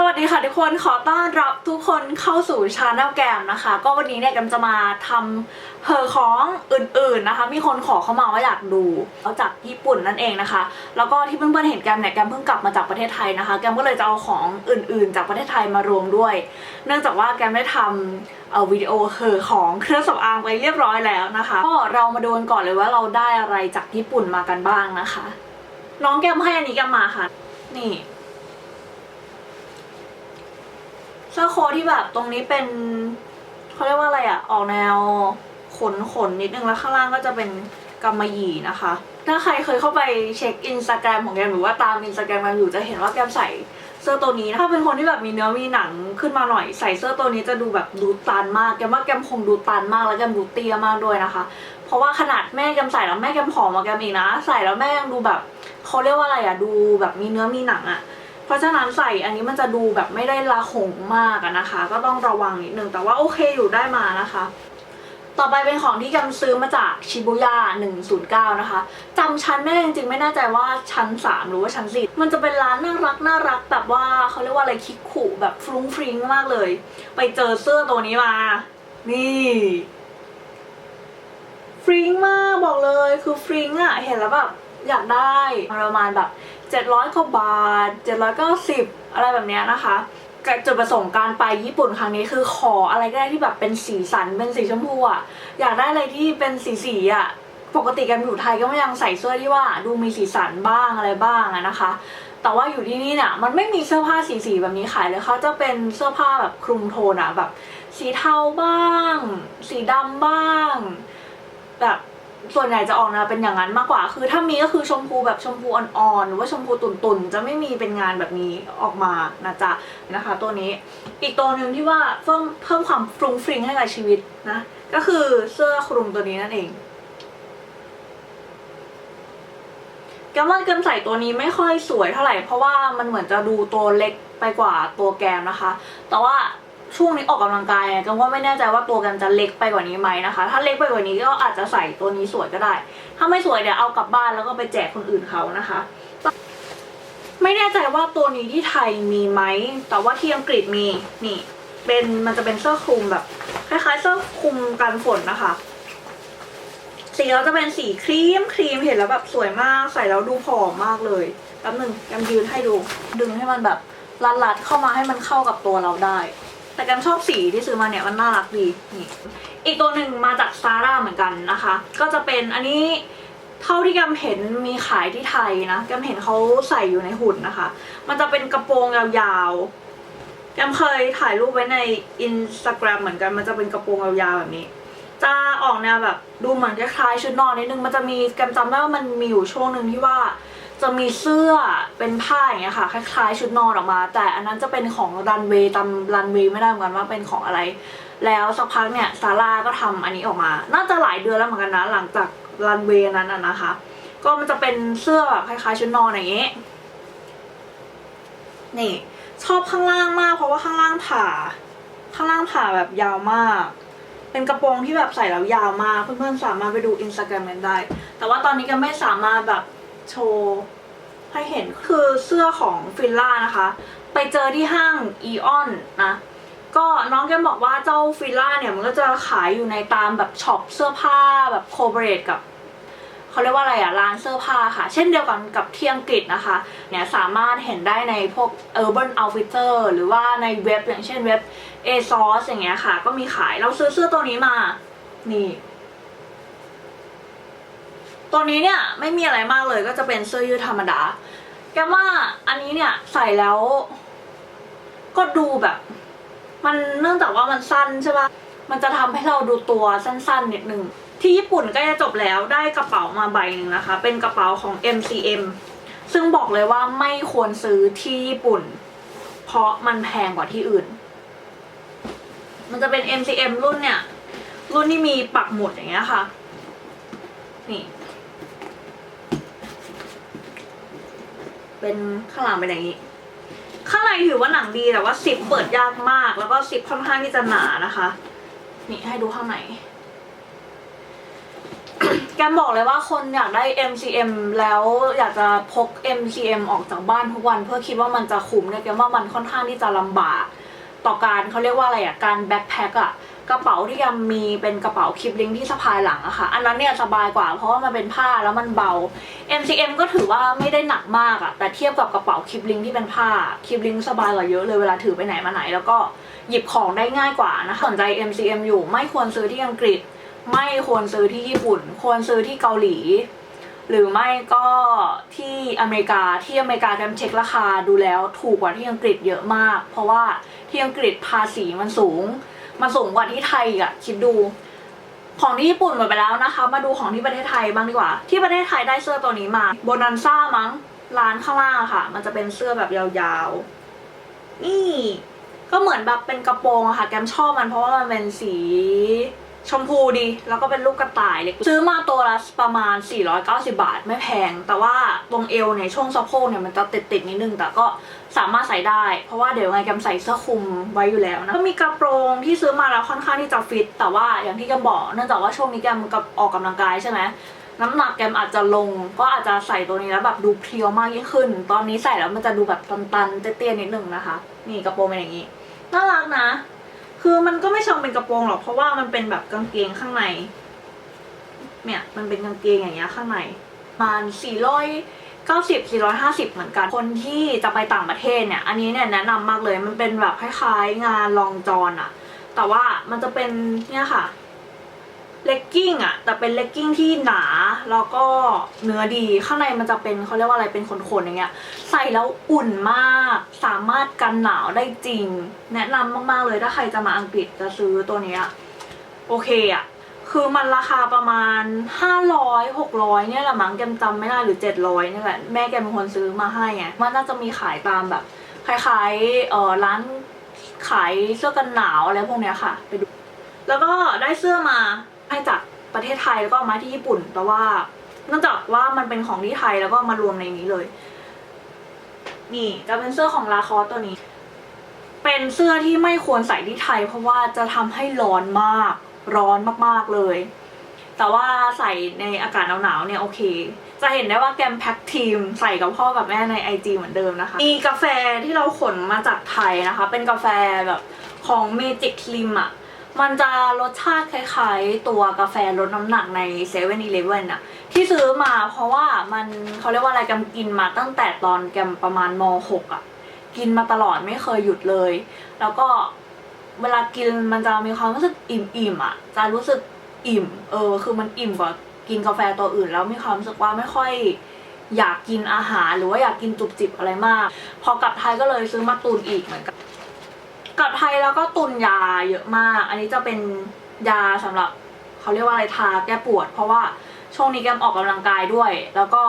สวัสดีค่ะทุกคนขอต้อนรับทุกคนเข้าสู่ชาแนลแกมนะคะ ก็วันนี้เนี่ยแกมจะมาทำเพอของอื่นๆนะคะ มีคนขอเข้ามาว่าอยากดูเอาจากญี่ปุ่นนั่นเองนะคะ แล้วก็ที่เพื่อนๆเห็นแกมเนี่ยแกมเพิ่งกลับมาจากประเทศไทยนะคะ แกมก็เลยจะเอาของอื่นๆ จากประเทศไทยมารวมด้วย เนื่องจากว่าแกมได้ทำเอ่อวิดีโอเหอของเครื่องสำอางไปเรียบร้อยแล้วนะคะ ก็เรามาดูกันก่อนเลยว่าเราได้อะไรจากญี่ปุ่นมากันบ้างนะคะ น้องแกมให้อันนี้แกมมาค่ะ นี่ เสื้อโค้ทที่แบบตรงนี้เป็นเขาเรียกว่าอะไรอะออกแนวขนขนนิดนึงแล้วข้างล่างก็จะเป็นกำมะหยี่นะคะ ถ้าใครเคยเข้าไปเช็คอินสตาแกรมของแกมหรือว่าตามอินสตาแกรมแกมอยู่จะเห็นว่าแกมใส่เสื้อตัวนี้ถ้าเป็นคนที่แบบมีเนื้อมีหนังขึ้นมาหน่อยใส่เสื้อตัวนี้จะดูแบบดูตันมากแกมว่าแกมคงดูตันมากแล้วแกมดูเตี้ยมากด้วยนะคะ เพราะว่าขนาดแม่แกมใส่แล้วแม่แกมผอมมาแกมอีกนะ ใส่แล้วแม่ยังดูแบบเขาเรียกว่าอะไรอะดูแบบมีเนื้อมีหนังอะ เพราะฉะนั้นใส่อันนี้มันจะดูแบบไม่ได้ละหงมากนะคะ ก็ต้องระวังนิดนึงแต่ว่าโอเคอยู่ได้มานะคะต่อไปเป็นของที่กำซื้อมาจากชิบุย่า109 นะคะจำชั้นไม่ได้จริงๆ ไม่แน่ใจว่าชั้น 3 หรือว่าชั้น 4 มันจะเป็นร้านน่ารักน่ารักแบบว่าเขาเรียกว่าอะไรคิกคุแบบฟรุ้งฟริ้งมากเลย ไปเจอเสื้อตัวนี้มา นี่ฟริ้งมากบอกเลยคือฟริ้งอะเห็นแล้วแบบอยากได้ประมาณแบบ 700กว่าบาท 790 อะไรแบบเนี้ยนะคะจุดประสงค์การไปญี่ปุ่นครั้งนี้คือขออะไรก็ได้ที่แบบเป็นสีสันเป็นสีชมพูอะอยากได้อะไรที่เป็นสีสีๆอะปกติกันอยู่ไทยก็ยังใส่เสื้อที่ว่าดูมีสีสันบ้างอะไรบ้างอะนะคะ แต่ว่าอยู่ที่นี่เนี่ยมันไม่มีเสื้อผ้าสีสีแบบนี้ขายเลยเขาจะเป็นเสื้อผ้าแบบคลุมโทนอะแบบ สีเทาบ้าง สีดำบ้าง แบบ ส่วนใหญ่จะออกแนวเป็นอย่างนั้นมากกว่า คือถ้ามีก็คือชมพูแบบชมพูอ่อนๆ หรือว่าชมพูตุ่นๆ จะไม่มีเป็นงานแบบนี้ออกมานะจ๊ะนะคะ ตัวนี้ อีกตัวหนึ่งที่ว่าเพิ่มเพิ่มความฟรุ้งฟริ้งให้กับชีวิตนะ ก็คือเสื้อคลุมตัวนี้นั่นเองแกมว่าแกมใส่ตัวนี้ไม่ค่อยสวยเท่าไหร่เพราะว่ามันเหมือนจะดูตัวเล็กไปกว่าตัวแกมนะคะ แต่ว่า ช่วงนี้ออกกำลังกายไงก็ว่าไม่แน่ใจว่าตัวกันจะเล็กไปกว่านี้ไหมนะคะ ถ้าเล็กไปกว่านี้ก็อาจจะใส่ตัวนี้สวยก็ได้ ถ้าไม่สวยเดี๋ยวเอากลับบ้านแล้วก็ไปแจกคนอื่นเขานะคะ ไม่แน่ใจว่าตัวนี้ที่ไทยมีไหม แต่ว่าที่อังกฤษมี นี่ เป็นมันจะเป็นเสื้อคลุมแบบคล้ายๆเสื้อคลุมกันฝนนะคะ สีเราจะเป็นสีครีมครีมเห็นแล้วแบบสวยมาก ใส่แล้วดูผอมมากเลยแป๊บหนึ่งแกมยืนให้ดู ดึงให้มันแบบรัดๆเข้ามาให้มันเข้ากับตัวเราได้ แต่แกมชอบสีที่ซื้อมาเนี่ยมันน่ารักดีนี่อีกตัวหนึ่งมาจากซาร่าเหมือนกันนะคะ ก็จะเป็นอันนี้เท่าที่แกมเห็นมีขายที่ไทยนะแกมเห็นเขาใส่อยู่ในหุ่นนะคะ มันจะเป็นกระโปรงยาวๆแกมเคยถ่ายรูปไว้ในอินสตาแกรมเหมือนกันมันจะเป็นกระโปรงยาวๆแบบนี้ จะออกแนวแบบดูเหมือนคล้ายๆชุดนอนนิดนึงมันจะมีแกมจำได้ว่ามันมีอยู่ช่วงหนึ่งที่ว่า จะมีเสื้อเป็นผ้าอย่างเงี้ยค่ะ คล้ายๆ ชุดนอนออกมา แต่อันนั้นจะเป็นของรันเวย์ตามรันเวย์ไม่ได้เหมือนกันว่าเป็นของอะไร แล้วสักพักเนี่ยซาร่าก็ทำอันนี้ออกมา น่าจะหลายเดือนแล้วเหมือนกันนะหลังจากรันเวย์นั้นนะนะคะ ก็มันจะเป็นเสื้อแบบคล้ายๆ ชุดนอนอย่างเงี้นี่ ชอบข้างล่างมาก เพราะว่าข้างล่างผ่า ข้างล่างผ่าแบบยาวมาก เป็นกระโปรงที่แบบใส่แล้วยาวมาก เพื่อนๆสามารถไปดูอินสตาแกรมกันได้ แต่ว่าตอนนี้ก็ไม่สามารถแบบ โชว์ให้เห็นคือเสื้อของฟิลล่านะคะ ไปเจอที่ห้างอีออนนะ ก็น้องแกบอกว่าเจ้าฟิลล่าเนี่ยมันก็จะขายอยู่ในตามแบบช็อปเสื้อผ้าแบบโคเบรตกับเขาเรียกว่าอะไรอะร้านเสื้อผ้าค่ะ เช่นเดียวกันกับที่อังกฤษนะคะ เนี่ยสามารถเห็นได้ในพวก Urban Outfitter หรือว่าในเว็บอย่างเช่นเว็บ ASOS อย่างเงี้ยค่ะ ก็มีขายเราซื้อเสื้อตัวนี้มา นี่ ตัวนี้เนี่ยไม่มีอะไรมากเลยก็จะเป็นเสื้อยืดธรรมดา แกว่าอันนี้เนี่ยใส่แล้ว ก็ดูแบบ มันเนื่องจากว่ามันสั้นใช่ปะมันจะทำให้เราดูตัวสั้นๆนิดนึงที่ญี่ปุ่นก็จะจบแล้วได้กระเป๋ามาใบหนึ่งนะคะ เป็นกระเป๋าของ MCM ซึ่งบอกเลยว่าไม่ควรซื้อที่ญี่ปุ่น เพราะมันแพงกว่าที่อื่น มันจะเป็น MCM รุ่นเนี่ย รุ่นที่มีปักหมุดอย่างเงี้ยค่ะ นี่ เป็นข้างหลังเป็นอย่างนี้ ข้างในถือว่าหนังดีแต่ว่าสิบเปิดยากมาก แล้วก็สิบค่อนข้างที่จะหนานะคะ นี่ให้ดูข้างในแกมบอกเลยว่าคนอยากได้ MCM แล้วอยากจะพก MCM ออกจากบ้านทุกวัน เพื่อคิดว่ามันจะคุ้มเนี่ยแกว่ามันค่อนข้างที่จะลำบาก ต่อการเขาเรียกว่าอะไรอะการแบ็คแพ็คอะ กระเป๋าที่แกมมีเป็นกระเป๋าคลิปลิงที่สะพายหลังอะค่ะ อันนั้นเนี่ยสบายกว่าเพราะว่ามันเป็นผ้าแล้วมันเบา MCM ก็ถือว่าไม่ได้หนักมากอะแต่เทียบกับกระเป๋าคลิปลิงที่เป็นผ้าคลิปลิงสบายกว่าเยอะเลยเวลาถือไปไหนมาไหน แล้วก็หยิบของได้ง่ายกว่านะคะสนใจ MCM อยู่ไม่ควรซื้อที่อังกฤษ ไม่ควรซื้อที่ญี่ปุ่น ควรซื้อที่เกาหลี หรือไม่ก็ที่อเมริกาที่อเมริกาแกมเช็คราคาดูแล้วถูกกว่าที่อังกฤษเยอะมาก เพราะว่าที่อังกฤษภาษีมันสูง มันสูงกว่าที่ไทยอะคิดดู ของที่ญี่ปุ่นหมดไปแล้วนะคะ มาดูของที่ประเทศไทยบ้างดีกว่า ที่ประเทศไทยได้เสื้อตัวนี้มาโบนันซ่ามั้งร้านข้างล่างค่ะ มันจะเป็นเสื้อแบบยาวๆนี่ก็เหมือนแบบเป็นกระโปรงอะค่ะ แกมชอบมันเพราะว่ามันเป็นสี ชมพูดี แล้วก็เป็นลูกกระต่ายเล็กซื้อมาตัวละประมาณ 490 บาทไม่แพง แต่ว่าตรงเอวเนี่ยช่วงสะโพกเนี่ยมันจะติดติดๆนิดนึง แต่ก็สามารถใส่ได้ เพราะว่าเดี๋ยวไงแกมใส่เสื้อคลุมไว้อยู่แล้วนะก็มีกระโปรงที่ซื้อมาแล้วค่อนข้างที่จะฟิต แต่ว่าอย่างที่แกมบอกเนื่องจากว่าช่วงนี้แกมกับออกกำลังกายใช่ไหมน้ำหนักแกมอาจจะลง ก็อาจจะใส่ตัวนี้แล้วแบบดูเพรียวมากยิ่งขึ้น ตอนนี้ใส่แล้วมันจะดูแบบตันๆเตี้ยๆนิดนึงนะคะ นี่กระโปรงเป็นอย่างนี้น่ารักนะ คือมันก็ไม่เชิงเป็นกระโปรงหรอกเพราะว่ามันเป็นแบบกางเกงข้างใน เนี่ย มันเป็นกางเกงอย่างเงี้ยข้างในประมาณสี่ร้อยเก้าสิบสี่ร้อยห้าสิบเหมือนกัน คนที่จะไปต่างประเทศเนี่ย อันนี้เนี่ยแนะนำมากเลย มันเป็นแบบคล้ายๆงานลองจอนอะแต่ว่ามันจะเป็นเนี่ยค่ะ เลกกิ้งอะแต่เป็นเลกกิ้งที่หนาแล้วก็เนื้อดีข้างในมันจะเป็นเขาเรียกว่าอะไรเป็นขนๆอย่างเงี้ย ใส่แล้วอุ่นมาก สามารถกันหนาวได้จริง แนะนำมากๆเลยถ้าใครจะมาอังกฤษจะซื้อตัวเนี้ยโอเคอะคือมันราคาประมาณ 500 600 เนี่ยแหละมั้งแกมจำไม่ได้หรือ 700นี่แหละแม่แกเป็นคนซื้อมาให้ไงมันน่าจะมีขายตามแบบคล้ายๆเอ่อร้านขายเสื้อกันหนาวอะไรพวกเนี้ยค่ะไปดูแล้วก็ได้เสื้อมา ให้จากประเทศไทยแล้วก็มาที่ญี่ปุ่นแต่ว่าเนื่องจากว่ามันเป็นของที่ไทยแล้วก็มารวมในนี้เลย นี่จะเป็นเสื้อของลาคอสตัวนี้ เป็นเสื้อที่ไม่ควรใส่ที่ไทย เพราะว่าจะทำให้ร้อนมาก ร้อนมากๆเลย แต่ว่าใส่ในอากาศหนาวๆเนี่ยโอเค จะเห็นได้ว่าแกมแพ็คทีมใส่กับพ่อกับแม่ใน IG เหมือนเดิมนะคะ มีกาแฟที่เราขนมาจากไทยนะคะ เป็นกาแฟแบบของ Magic Slim อะ มันจะรสชาติคล้ายๆ ตัวกาแฟลดน้ำหนักใน7 e เ e ่ e ออะที่ซื้อมาเพราะว่ามันเขาเรียกว่าอะไรกมกินมาตั้งแต่ตอนแกมประมาณม .6 อะกินมาตลอดไม่เคยหยุดเลย แล้วก็เวลากินมันจะมีความรู้สึกอิ่มๆอะจะรู้สึกอิ่ม เออ คือมันอิ่มกว่ากินกาแฟตัวอื่น แล้วมีความรู้สึกว่าไม่ค่อยอยากกินอาหารหรือว่าอยากกินจุบจิบอะไรมาก พอกลับไทยก็เลยซื้อมาตุนอีกเหมือนกัน กลับไทยแล้วก็ตุนยาเยอะมาก อันนี้จะเป็นยาสำหรับเขาเรียกว่าอะไรทาแก้ปวด เพราะว่าช่วงนี้แกมออกกำลังกายด้วย แล้วก็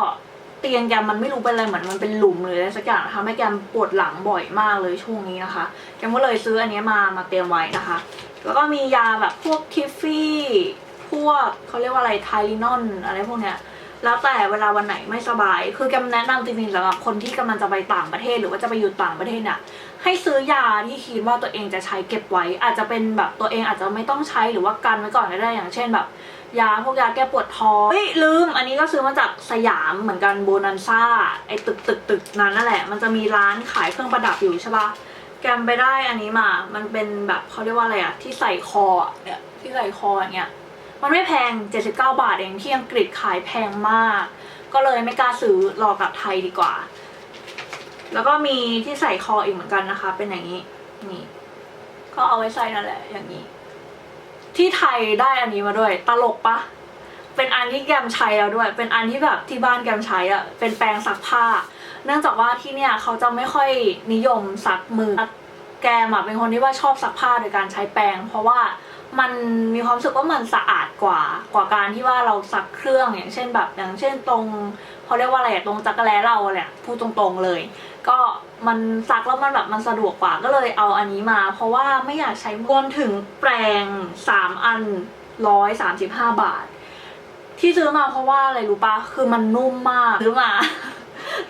เตียงแกมมันไม่รู้เป็นอะไรเหมือนมันเป็นหลุมเลยอะไรสักอย่างทำให้แกมปวดหลังบ่อยมากเลยช่วงนี้นะคะ แกมก็เลยซื้ออันนี้มามาเตรียมไว้นะคะ แล้วก็มียาแบบพวกทิฟฟี่พวกเขาเรียกว่าอะไรไทลินอนอะไรพวกเนี้ย แล้วแต่เวลาวันไหนไม่สบาย คือแกมแนะนำจริงๆสำหรับคนที่กำลังจะไปต่างประเทศ หรือว่าจะไปอยู่ต่างประเทศเนี่ยให้ซื้อยาที่คิดว่าตัวเองจะใช้เก็บไว้ อาจจะเป็นแบบตัวเองอาจจะไม่ต้องใช้หรือว่ากันไว้ก่อนก็ได้อย่างเช่นแบบยาพวกยาแก้ปวดท้องเฮ้ยลืม อันนี้ก็ซื้อมาจากสยามเหมือนกันโบนันซ่าไอตึกตึกตึกนั้นนั่นแหละ มันจะมีร้านขายเครื่องประดับอยู่ใช่ปะแกมไปได้อันนี้มา มันเป็นแบบเขาเรียกว่าอะไรอะที่ใส่คอเนี่ยที่ใส่คออย่างเงี้ย มันไม่แพง 79 บาทเองที่อังกฤษขายแพงมาก ก็เลยไม่กล้าซื้อรอกลับไทยดีกว่า แล้วก็มีที่ใส่คออีกเหมือนกันนะคะ เป็นอย่างนี้นี่ก็เอาไว้ใส่นั่นแหละ อย่างนี้ ที่ไทยได้อันนี้มาด้วย ตลกปะเป็นอันที่แกมใช้แล้วด้วย เป็นอันที่แบบที่บ้านแกมใช้อะเป็นแปรงซักผ้า เนื่องจากว่าที่เนี่ยเขาจะไม่ค่อยนิยมซักมือแกมอะเป็นคนที่ว่าชอบซักผ้าโดยการใช้แปรงเพราะว่า มันมีความรู้สึกว่ามันสะอาดกว่ากว่าการที่ว่าเราซักเครื่องอย่างเช่นแบบอย่างเช่นตรงเขาเรียกว่าอะไรอะตรงจักรแล้เราเนี่ยพูดตรงๆเลย ก็มันซักแล้วมันแบบมันสะดวกกว่าก็เลยเอาอันนี้มา เพราะว่าไม่อยากใช้รวมถึงแปรงสามอันร้อยสามสิบห้าบาท ที่ซื้อมาเพราะว่าอะไรรู้ปะคือมันนุ่มมากซื้อมา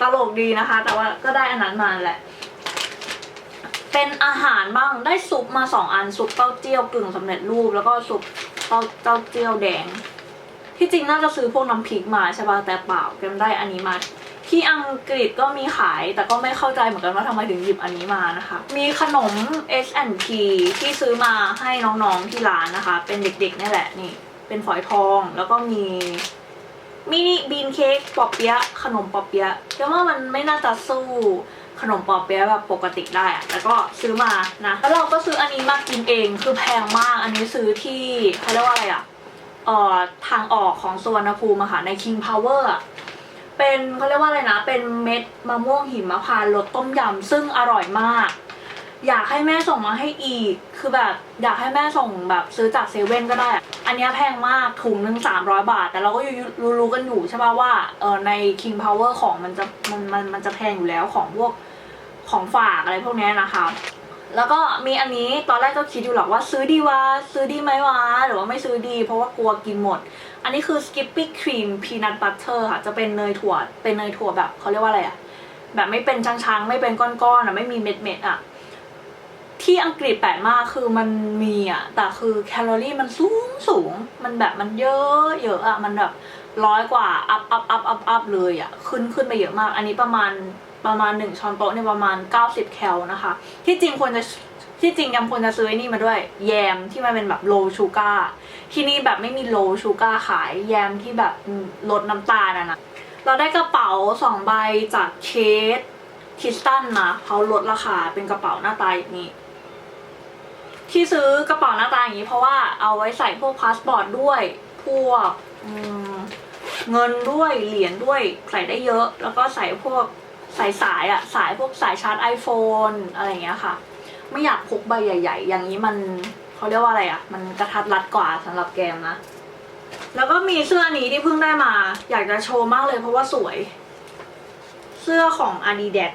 ตลกดีนะคะ แต่ว่าก็ได้อันนั้นมาแหละ เป็นอาหารบ้างได้ซุปมาสองอันซุปเต้าเจี้ยวกึ่งสำเร็จรูป แล้วก็ซุปเต้าเต้าเจี้ยวแดง ที่จริงน่าจะซื้อพวกน้ำพริกมาใช่ป่ะแต่เปล่าแกมได้อันนี้มาที่อังกฤษก็มีขาย แต่ก็ไม่เข้าใจเหมือนกันว่าทำไมถึงหยิบอันนี้มานะคะ มีขนม S&P ที่ซื้อมาให้น้องๆที่ร้านนะคะ เป็นเด็กๆนี่แหละนี่ เป็นฝอยทองแล้วก็มีมินิบีนเค้กปอเปี๊ยะขนมปอเปี๊ยะแกว่ามันไม่น่าจะสู้ ขนมปอเปี๊ยะแบบปกติได้อะแล้วก็ซื้อมานะแล้วเราก็ซื้ออันนี้มากินเองคือแพงมากอันนี้ซื้อที่เขาเรียกว่าอะไรอะเอ่อทางออกของสวนภูมิอะค่ะใน King Power อะเป็นเขาเรียกว่าอะไรนะ เป็นเม็ดมะม่วงหิมพานต์รสต้มยำซึ่งอร่อยมาก อยากให้แม่ส่งมาให้อีก คือแบบอยากให้แม่ส่งแบบซื้อจากเซเว่นก็ได้อะอันเนี้ยแพงมากถุงหนึ่งสามร้อยบาท แต่เราก็รู้รู้ๆกันอยู่ใช่ป่ะว่าเออใน King Power ของมันจะมันมันมันจะแพงอยู่แล้วของพวก ของฝากอะไรพวกนี้นะคะ แล้วก็มีอันนี้ตอนแรกก็คิดอยู่หรอกว่าซื้อดีวะซื้อดีไหมวะหรือว่าไม่ซื้อดี เพราะว่ากลัวกินหมด อันนี้คือ Skippy Cream Peanut Butter ค่ะ จะเป็นเนยถั่ว เป็นเนยถั่วแบบเขาเรียกว่าอะไรอะแบบไม่เป็นช้างๆ ไม่เป็นก้อนๆอะไม่มีเม็ดๆอะที่อังกฤษแปลกมากคือมันมีอะแต่คือแคลอรี่มันสูงสูง มันแบบมันเยอะเยอะอะมันแบบ ร้อยกว่าอัพอัพอัพอัพอัพเลยอะขึ้นขึ้นไปเยอะมาก อันนี้ประมาณประมาณหนึ่งช้อนโต๊ะเนี่ยประมาณ 90 แคลนะคะ ที่จริงควรจะที่จริงยังควรจะซื้ออ้นี่มาด้วย แยมที่มันเป็นแบบโลชูการ์ที่นี่แบบไม่มีโลชูการ์ขายแยมที่แบบลดน้ำตาลอะนะเราได้กระเป๋าสองใบจากเคสคิสตันมาเขาลดราคาเป็นกระเป๋าหน้าตาอย่างนี้ ที่ซื้อกระเป๋าหน้าตาอย่างนี้เพราะว่าเอาไว้ใส่พวกพาสปอร์ตด้วยพวกอืม เงินด้วยเหรียญด้วยใส่ได้เยอะ แล้วก็ใส่พวกสายสายอะสายพวกสายชาร์จ iPhone อะไรอย่างเงี้ยค่ะ ไม่อยากพกใบใหญ่ ๆ อย่างนี้มันเขาเรียกว่าอะไรอะมันกระทัดรัดกว่าสำหรับแกมนะ แล้วก็มีเสื้อนี้ที่เพิ่งได้มา อยากจะโชว์มากเลยเพราะว่าสวย เสื้อของ Adidas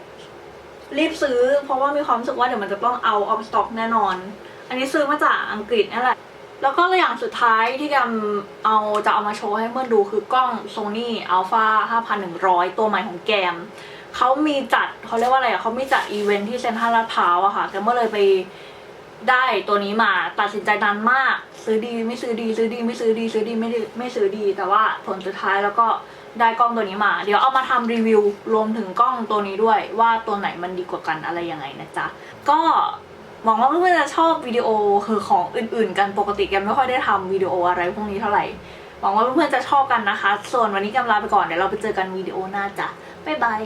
รีบซื้อ เพราะว่ามีความรู้สึกว่าเดี๋ยวมันจะต้องเอาออฟสต็อกแน่นอน อันนี้ซื้อมาจากอังกฤษนั่นแหละ แล้วก็อย่างสุดท้ายที่แกมเอาจะเอามาโชว์ให้เพื่อนดูคือกล้อง Sony Alpha 5100 ตัวใหม่ของแกม เขามีจัดเขาเรียกว่าอะไรอะเขามีจัดอีเวนท์ที่เซ็นทรัลลาดพร้าวอะค่ะแกมก็เลยไปได้ตัวนี้มาตัดสินใจนานมาก ซื้อดีไม่ซื้อดีซื้อดีไม่ซื้อดีซื้อดีไม่ไม่ซื้อดี แต่ว่าผลสุดท้ายแล้วก็ได้กล้องตัวนี้มา เดี๋ยวเอามาทำรีวิวรวมถึงกล้องตัวนี้ด้วย ว่าตัวไหนมันดีกว่ากันอะไรยังไงนะจ๊ะก็ หวังว่าเพื่อนๆจะชอบวิดีโอคือของอื่นๆ กันปกติแกไม่ค่อยได้ทำวิดีโออะไรพวกนี้เท่าไหร่ หวังว่าเพื่อนๆจะชอบกันนะคะ ส่วนวันนี้กำลาไปก่อนเดี๋ยวเราไปเจอกันวิดีโอหน้าจ้ะบ๊ายบาย